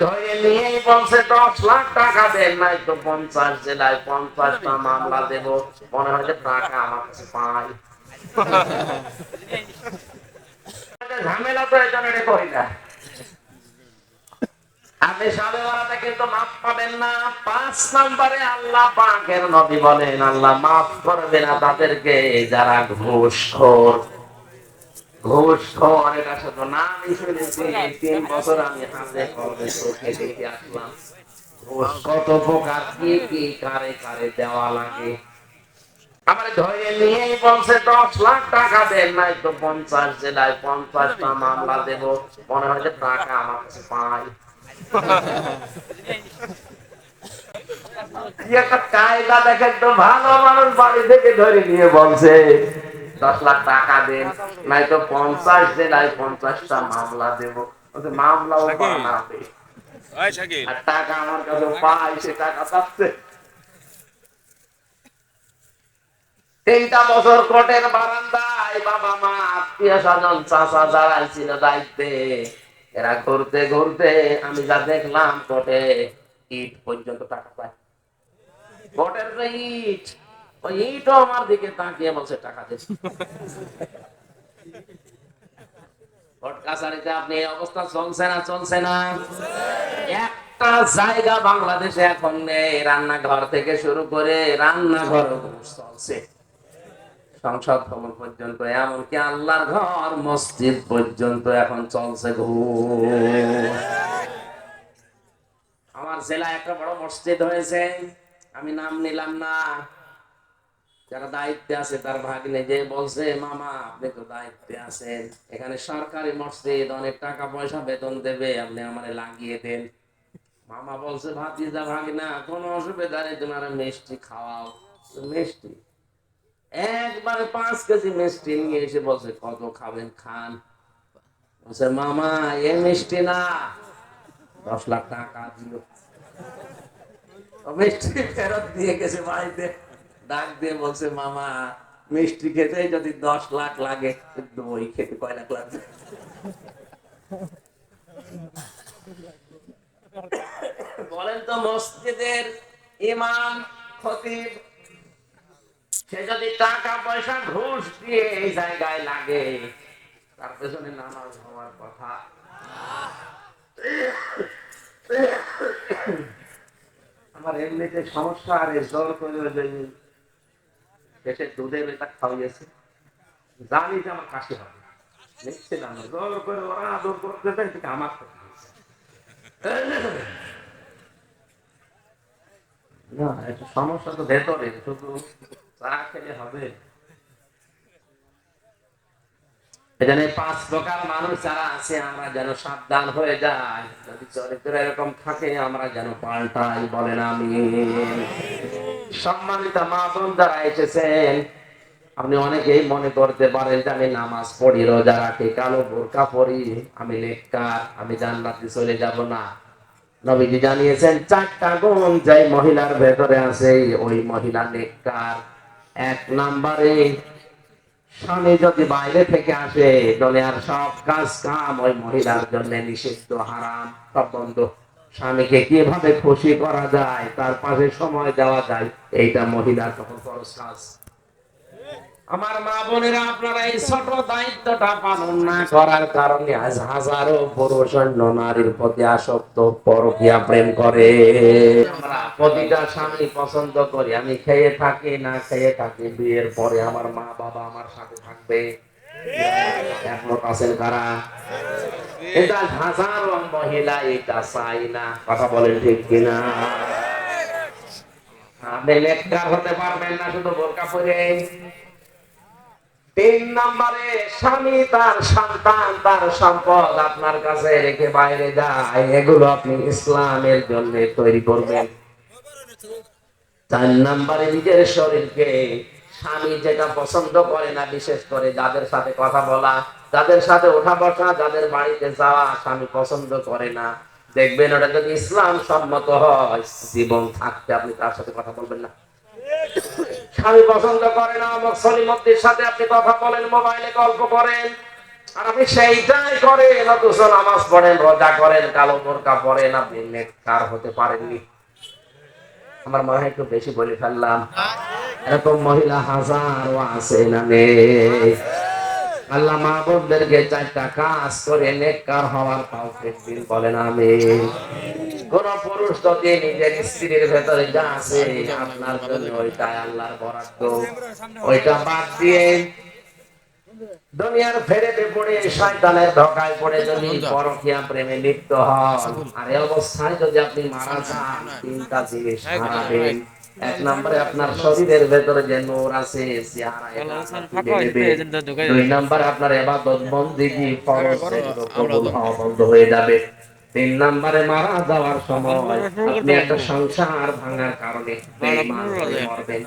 ধরে বলছে, দশ লাখ টাকা দেন নাই তো পঞ্চাশ জেলায় পঞ্চাশটা মামলা দেব। মনে হয় যে টাকা আমার কাছে পাই। ঝামেলা তো না। আপনি কিন্তু মাফ না। পাঁচ নম্বরে আল্লাহ পাকের নবী বলেন, আল্লাহ মাফ করবে না তাদেরকে যারা ঘুষখোর ঘুষখোর এটা শুধু নামই শুনেছি তিন বছর আমি হাতে কলমে চোখে দেখে আসলাম। ঘুষ কত প্রকার কি কি কারে কারে দেওয়া লাগে। আমার ধরে নিয়েই বলছে দশ লাখ টাকা দেন নাই তো পঞ্চাশ জেলায় পঞ্চাশটা মামলা দেব। মনে হয় যে টাকা আমার কাছে পাই। একটা কায়দা দেখেন তো ভালো মানুষ বাড়ি থেকে ধরে নিয়ে বলছে। দশ লাখ টাকা দেন নাই তো পঞ্চাশ জেলায় পঞ্চাশটা মামলা দেবো। বলছে, মামলাও বানাবে আর টাকা আমার কাছে পাই সে টাকা তিনটা বছর কোর্টের বারান্দায় বাবা মা আত্মীয় স্বজন চাষা যারা ছিল দায়িত্বে এরা ঘুরতে ঘুরতে আমি যা দেখলাম কোর্টে ইট পর্যন্ত টাকা পায়। কোর্টের ইট ইটও আমার দিকে তাকিয়ে বলছে, টাকা দিচ্ছে কাছারিতে আপনি এই অবস্থা চলছে না চলছে না? একটা জায়গা বাংলাদেশে এখন নেই, রান্নাঘর থেকে শুরু করে রান্নাঘর চলছে। সংসদ ভবন পর্যন্ত, এমনকি আল্লাহর ঘর, মসজিদ পর্যন্ত এখন চলছে আমার জেলায় একটা বড় মসজিদ হয়েছে, আমি নাম নিলাম না। যারা দায়িত্বে আছে তার ভাগ্নে যে বলছে, মামা, আপনি তো দায়িত্বে আছেন। এখানে সরকারি মসজিদ, অনেক টাকা পয়সা বেতন দেবে, আপনি আমারে লাগিয়ে দেন। মামা বলছে, ভাতিজা ভাগনা কোনো অসুবিধা নেই তোমার মিষ্টি খাওয়াও। মিষ্টি। একবারে পাঁচ কেজি মিষ্টি নিয়ে এসে বলছে, কত খাবেন, খান। বলছে, মামা, এ মিষ্টি না। দশ লাখ টাকা দিল। মিষ্টি ফেরত দিয়ে গেছে বাড়িতে। ডাক দিয়ে বলছে, মামা, মিষ্টি খেতে যদি দশ লাখ লাগে দই খেতে কয় লাখ লাগবে? বলেন তো, মসজিদের ইমাম, খতিব, সে যদি টাকা পয়সা ঘুষ দিয়ে এই জায়গায় লাগে, তার পেছনে নামাজ হওয়ার কথা। আমার এমনিতে সমস্যা, আর জ্বর করে পেটে দুধের এটা খাওয়াইয়েছে জানি যে আমার কাশি হবে। না জ্বর করে ওরা আদর আমার সমস্যা তো ভেতরে, শুধু চা খেলে হবে। এখানে পাঁচ প্রকার মানুষ যারা আছে, আমরা যেন সাবধান হয়ে যাই। যদি চরিত্র এরকম থাকে, আমরা যেন পাল্টাই বলেন আমি সম্মানিত মা বোন যারা এসেছেন, আপনি অনেকেই মনে করতে পারেন যে আমি নামাজ পড়ি, রোজা রাখি, কালো বোরকা পড়ি আমি নেককার, আমি জান্নাতে চলে যাব না। নবীজি জানিয়েছেন, চারটা গুণ যাই মহিলার ভেতরে আছে, ওই মহিলা নেককার। এক নাম্বারে, স্বামী যদি বাইরে থেকে আসে দলে আর সব কাজ কাম ওই মহিলার জন্য নিষিদ্ধ, হারাম, সব বন্ধ। স্বামীকে কীভাবে খুশি করা যায়, তার পাশে সময় দেওয়া যায়, এইটা মহিলার তখন খরচ কাজ। আমার মা বোনেরা, আপনারা এই ছোট দায়িত্বটা পালন না করার কারণে আজ হাজারো পুরুষ অন্য নারীর প্রতি আসক্ত, পরকিয়া প্রেম করে। আমরা প্রতিটা স্বামী পছন্দ করি, আমি খেয়ে থাকি না খেয়ে থাকি, বিয়ের পরে আমার মা বাবা আমার সাথে থাকবে। একমত আছেন কারা এটা হাজারো মহিলা এটা চাই না কথা বলেন ঠিক কিনা? আপনি লেকচার হতে পারবেন না, শুধু বোরকা পরে। তিন নম্বরে, স্বামী তার সন্তান, তার সম্পদ আপনার কাছে রেখে বাইরে যায়। এগুলো আপনি ইসলামের জন্য তৈরি করবেন। চার নম্বরে নিজের শরীরকে স্বামী যেটা পছন্দ করে না, বিশেষ করে যাদের সাথে কথা বলা, যাদের সাথে ওঠা বসা, যাদের বাড়িতে যাওয়া স্বামী পছন্দ করে না, দেখবেন ওটা যদি ইসলাম সম্মত হয়, জীবন থাকতে আপনি তার সাথে কথা বলবেন না। স্বামী পছন্দ করে না, অমক সলিমদ্দির সাথে আপনি কথা বলেন, মোবাইলে গল্প করেন, আর আপনি সেইটাই করেন, অথচ নামাজ পড়েন, রোজা করেন, কালো বোরকা পরেন, আপনি নেককার হতে পারেননি। আমার মনে হয় একটু বেশি বলে ফেললাম। এরকম মহিলা হাজারও আছে না নেই আল্লাহ মা বোনদেরকে চারটা কাজ করে নেককার হওয়ার তৌফিক দিন বলেন আমি কোন পুরুষ যদি নিজের স্ত্রীর ভেতরে যা আছে আপনার জন্য ওইটা আল্লাহর বরাদ্দ। ওইটা বাদ দিয়ে দুনিয়ার ফেরেতে পড়ে, শয়তানের ধোকায় পড়ে যদি পরকিয়া প্রেমে লিপ্ত হন, আর এই অবস্থায় যদি আপনি মারা যান, তিনটা জিনিস হারাবেন এক নম্বরে আপনার শরীরের ভেতরে যে নূর আছে। দুই নম্বরে আপনার এবাদত বন্দিগি ফরজ সেগুলো কবুল হওয়া বন্ধ হয়ে যাবে। তিন নম্বরে মারা যাওয়ার সময় আপনি একটা সংসার ভাঙার কারণে মরবেন।